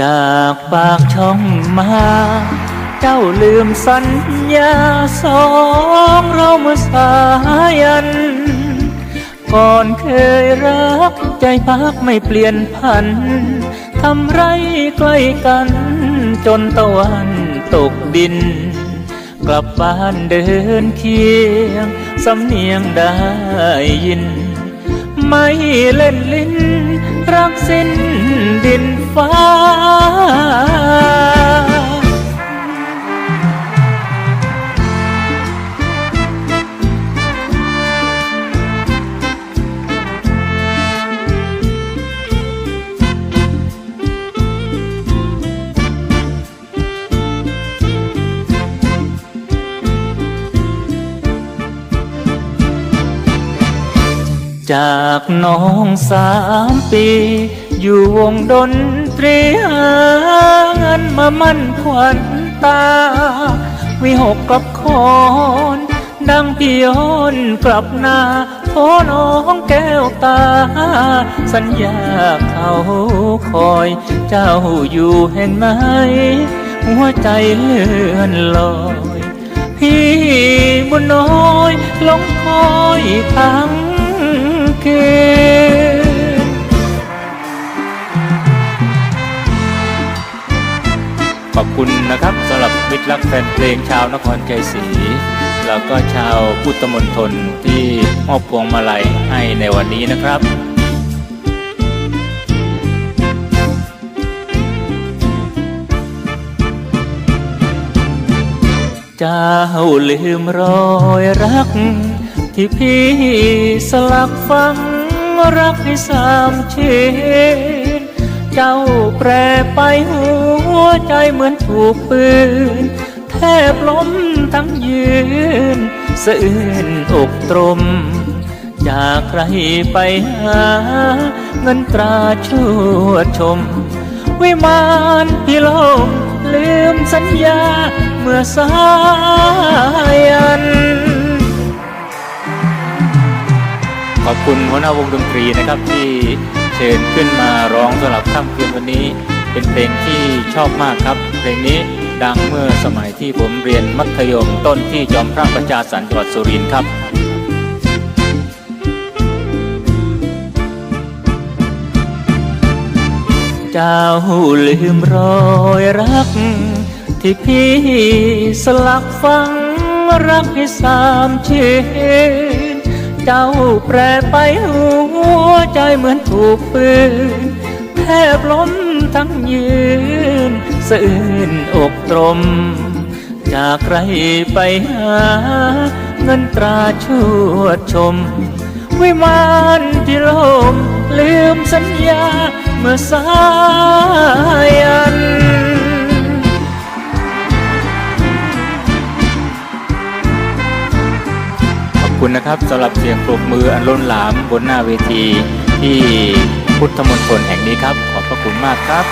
จากปากช่องมา เจ้าลืมสัญญาสองเราเมื่อสายัน ก่อนเคยรักใจพักไม่เปลี่ยนพัน ทำไรใกล้กัน จนตะวันตกดิน กลับบ้านเดินเคียง สำเนียงได้ยิน ไม่เล่นลิ้น รักสิ้นดินฟ้า จากน้องสามปี อยู่วงดนตรีหาเงินมามั่นขวัญตา วิหกกับคอนดังพี่ยนกลับหน้าโทน้องแก้วตา สัญญาเขาคอยเจ้าอยู่แห่งไหนหัวใจเลื่อนลอย พี่บุญน้อยลงคอยทั้ง คืนขอบคุณนะครับสำหรับมิตรรักแฟนเพลงชาวนครใจศรีแล้วก็ชาวพุทธมณฑลที่มอบพวงมาลัยให้ในวันนี้นะครับเจ้าลืมรอยรัก ที่พี่สลักฝังรักให้สามเชนเจ้าแปรไปหัวใจเหมือนถูกปืน แทบล้มทั้งยืนสะอื้นอกตรม จากใครไปหา เงินตราชั่วชม วิมานพี่ลมลืมสัญญาเมื่อสา คุณหัวหน้าวงดนตรีนะครับที่เชิญขึ้นมาร้องสำหรับค่ำคืนวันนี้ เป็นเพลงที่ชอบมากครับ เพลงนี้ดังเมื่อสมัยที่ผมเรียนมัธยมต้นที่จอมพระประชาสันจังหวัดสุรินทร์ครับเจ้าลืมรอยรัก ที่พี่สลักฝังรักให้สามเชน เจ้าแปรไปหัวใจเหมือนถูกปืนแทบล้มทั้งยืนสะอื้นอกตรม จากใครไปหา เงินตราชั่วชม วิมานที่ลมลืมสัญญาเมื่อสายัน คุณนะครับสำหรับเสียงปรบมืออันล้นหลามบนหน้าเวทีที่พุทธมณฑลแห่งนี้ครับ ขอบพระคุณมากครับ